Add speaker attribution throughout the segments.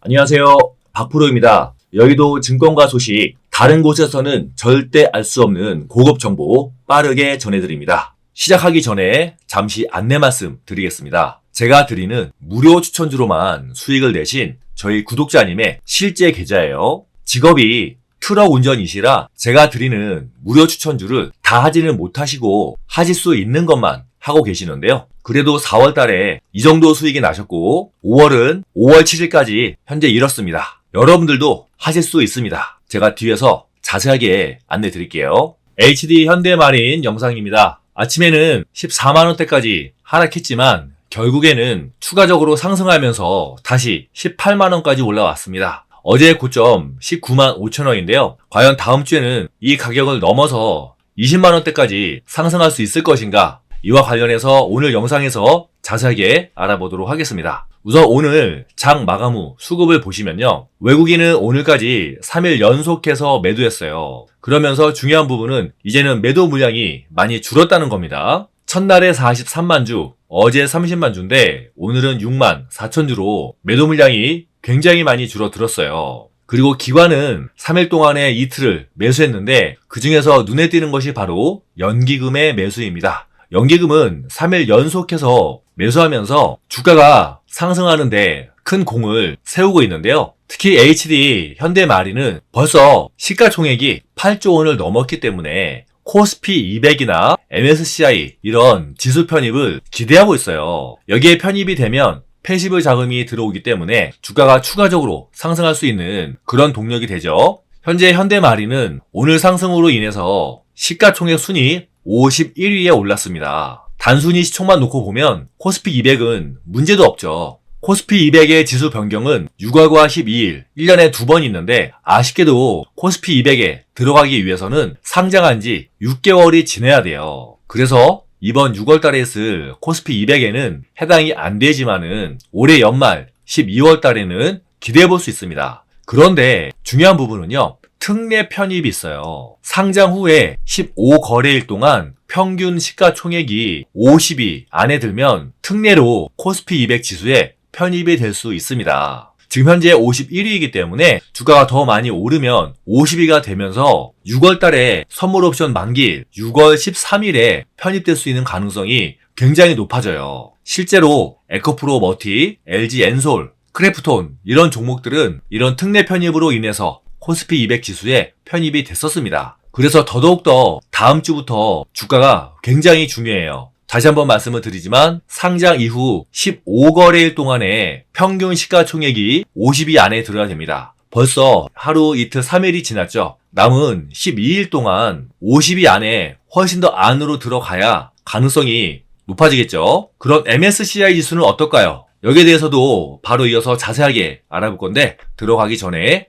Speaker 1: 안녕하세요. 박프로입니다. 여의도 증권가 소식, 다른 곳에서는 절대 알 수 없는 고급 정보 빠르게 전해드립니다. 시작하기 전에 잠시 안내 말씀 드리겠습니다. 제가 드리는 무료 추천주로만 수익을 내신 저희 구독자님의 실제 계좌예요. 직업이 트럭 운전이시라 제가 드리는 무료 추천주를 다 하지는 못하시고 하실 수 있는 것만 하고 계시는데요. 그래도 4월 달에 이 정도 수익이 나셨고 5월은 5월 7일까지 현재 이렇습니다. 여러분들도 하실 수 있습니다. 제가 뒤에서 자세하게 안내 드릴게요. HD 현대마린 영상입니다. 아침에는 14만원대까지 하락했지만 결국에는 추가적으로 상승하면서 다시 18만원까지 올라왔습니다. 어제 고점 19만 5천원인데요. 과연 다음 주에는 이 가격을 넘어서 20만원대까지 상승할 수 있을 것인가? 이와 관련해서 오늘 영상에서 자세하게 알아보도록 하겠습니다. 우선 오늘 장 마감 후 수급을 보시면요. 외국인은 오늘까지 3일 연속해서 매도했어요. 그러면서 중요한 부분은 이제는 매도 물량이 많이 줄었다는 겁니다. 첫날에 43만 주, 어제 30만 주인데 오늘은 6만 4천 주로 매도 물량이 굉장히 많이 줄어들었어요. 그리고 기관은 3일 동안에 이틀을 매수했는데 그 중에서 눈에 띄는 것이 바로 연기금의 매수입니다. 연기금은 3일 연속해서 매수하면서 주가가 상승하는데 큰 공을 세우고 있는데요. 특히 HD 현대마리는 벌써 시가총액이 8조 원을 넘었기 때문에 코스피 200이나 MSCI 이런 지수 편입을 기대하고 있어요. 여기에 편입이 되면 패시브 자금이 들어오기 때문에 주가가 추가적으로 상승할 수 있는 그런 동력이 되죠. 현재 현대마리는 오늘 상승으로 인해서 시가총액 순위 51위에 올랐습니다. 단순히 시총만 놓고 보면 코스피 200은 문제도 없죠. 코스피 200의 지수 변경은 6월과 12일, 1년에 두 번 있는데 아쉽게도 코스피 200에 들어가기 위해서는 상장한 지 6개월이 지나야 돼요. 그래서 이번 6월 달에 있을 코스피 200에는 해당이 안 되지만은 올해 연말 12월 달에는 기대해 볼 수 있습니다. 그런데 중요한 부분은요. 특례 편입이 있어요. 상장 후에 15거래일 동안 평균 시가총액이 50이 안에 들면 특례로 코스피 200 지수에 편입이 될 수 있습니다. 지금 현재 51위이기 때문에 주가가 더 많이 오르면 50위가 되면서 6월 달에 선물 옵션 만기 6월 13일에 편입될 수 있는 가능성이 굉장히 높아져요. 실제로 에코프로 머티, LG 엔솔, 크래프톤 이런 종목들은 이런 특례 편입으로 인해서 코스피 200 지수에 편입이 됐었습니다. 그래서 더더욱더 다음 주부터 주가가 굉장히 중요해요. 다시 한번 말씀을 드리지만 상장 이후 15거래일 동안에 평균 시가총액이 50위 안에 들어야 됩니다. 벌써 하루 이틀 3일이 지났죠. 남은 12일 동안 50위 안에 훨씬 더 안으로 들어가야 가능성이 높아지겠죠. 그럼 MSCI 지수는 어떨까요? 여기에 대해서도 바로 이어서 자세하게 알아볼 건데 들어가기 전에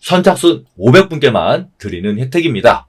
Speaker 1: 선착순 500분께만 드리는 혜택입니다.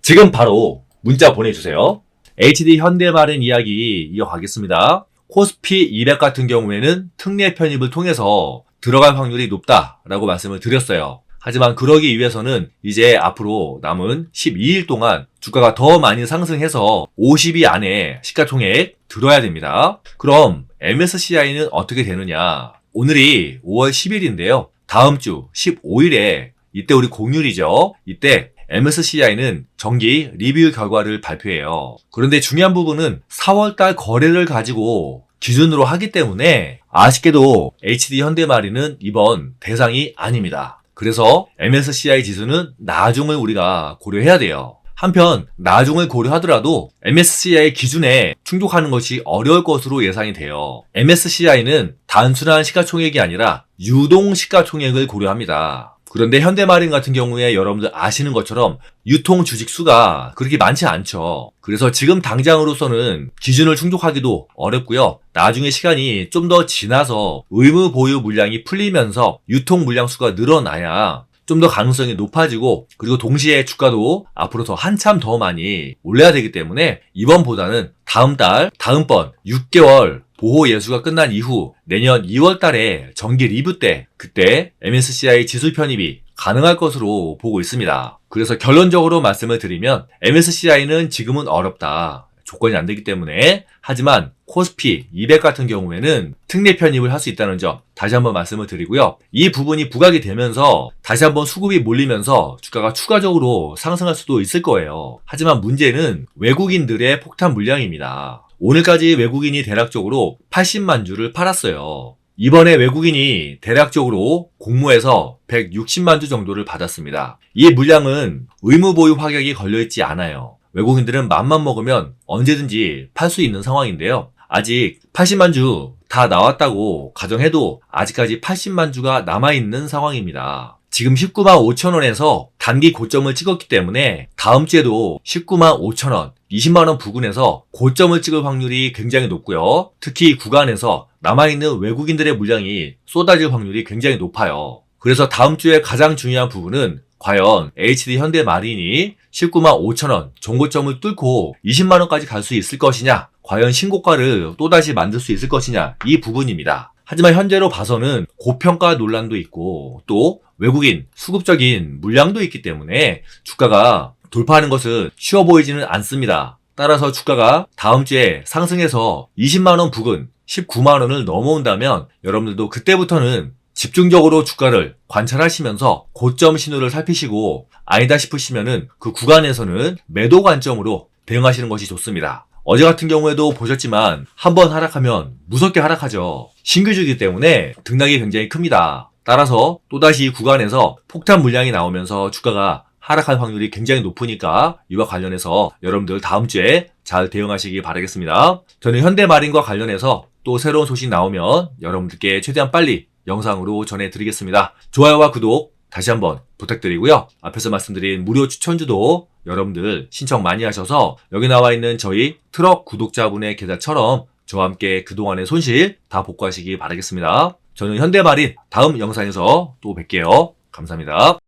Speaker 1: 지금 바로 문자 보내주세요. HD 현대말은 이야기 이어가겠습니다. 코스피 200 같은 경우에는 특례 편입을 통해서 들어갈 확률이 높다라고 말씀을 드렸어요. 하지만 그러기 위해서는 이제 앞으로 남은 12일 동안 주가가 더 많이 상승해서 50위 안에 시가총액 들어야 됩니다. 그럼 MSCI는 어떻게 되느냐? 오늘이 5월 10일인데요. 다음 주 15일에 이때 우리 공휴일이죠. 이때 MSCI는 정기 리뷰 결과를 발표해요. 그런데 중요한 부분은 4월달 거래를 가지고 기준으로 하기 때문에 아쉽게도 HD 현대마리는 이번 대상이 아닙니다. 그래서 MSCI 지수는 나중을 우리가 고려해야 돼요. 한편 나중을 고려하더라도 MSCI 기준에 충족하는 것이 어려울 것으로 예상이 돼요. MSCI는 단순한 시가총액이 아니라 유동 시가총액을 고려합니다. 그런데 현대마린 같은 경우에 여러분들 아시는 것처럼 유통 주식 수가 그렇게 많지 않죠. 그래서 지금 당장으로서는 기준을 충족하기도 어렵고요. 나중에 시간이 좀 더 지나서 의무 보유 물량이 풀리면서 유통 물량 수가 늘어나야 좀 더 가능성이 높아지고 그리고 동시에 주가도 앞으로 더 한참 더 많이 올려야 되기 때문에 이번보다는 다음 달, 다음번 6개월 보호 예수가 끝난 이후 내년 2월 달에 정기 리뷰 때 그때 MSCI 지수 편입이 가능할 것으로 보고 있습니다. 그래서 결론적으로 말씀을 드리면 MSCI는 지금은 어렵다. 조건이 안 되기 때문에 하지만 코스피 200 같은 경우에는 특례 편입을 할 수 있다는 점 다시 한번 말씀을 드리고요. 이 부분이 부각이 되면서 다시 한번 수급이 몰리면서 주가가 추가적으로 상승할 수도 있을 거예요. 하지만 문제는 외국인들의 폭탄 물량입니다. 오늘까지 외국인이 대략적으로 80만 주를 팔았어요. 이번에 외국인이 대략적으로 공모해서 160만 주 정도를 받았습니다. 이 물량은 의무 보유 확약이 걸려있지 않아요. 외국인들은 맘만 먹으면 언제든지 팔 수 있는 상황인데요. 아직 80만 주 다 나왔다고 가정해도 아직까지 80만 주가 남아있는 상황입니다. 지금 19만 5천 원에서 단기 고점을 찍었기 때문에 다음 주에도 19만 5천 원, 20만 원 부근에서 고점을 찍을 확률이 굉장히 높고요. 특히 이 구간에서 남아있는 외국인들의 물량이 쏟아질 확률이 굉장히 높아요. 그래서 다음 주에 가장 중요한 부분은 과연 HD 현대 마린이 19만 5천 원 종고점을 뚫고 20만 원까지 갈 수 있을 것이냐 과연 신고가를 또다시 만들 수 있을 것이냐 이 부분입니다. 하지만 현재로 봐서는 고평가 논란도 있고 또 외국인 수급적인 물량도 있기 때문에 주가가 돌파하는 것은 쉬워 보이지는 않습니다. 따라서 주가가 다음 주에 상승해서 20만원 부근 19만원을 넘어온다면 여러분들도 그때부터는 집중적으로 주가를 관찰하시면서 고점 신호를 살피시고 아니다 싶으시면은 그 구간에서는 매도 관점으로 대응하시는 것이 좋습니다. 어제 같은 경우에도 보셨지만 한번 하락하면 무섭게 하락하죠. 신규주기 때문에 등락이 굉장히 큽니다. 따라서 또다시 이 구간에서 폭탄 물량이 나오면서 주가가 하락할 확률이 굉장히 높으니까 이와 관련해서 여러분들 다음 주에 잘 대응하시기 바라겠습니다. 저는 현대마린과 관련해서 또 새로운 소식 나오면 여러분들께 최대한 빨리 영상으로 전해드리겠습니다. 좋아요와 구독 다시 한번 부탁드리고요. 앞에서 말씀드린 무료 추천주도 여러분들 신청 많이 하셔서 여기 나와 있는 저희 트럭 구독자분의 계좌처럼 저와 함께 그동안의 손실 다 복구하시기 바라겠습니다. 저는 현대마린 다음 영상에서 또 뵐게요. 감사합니다.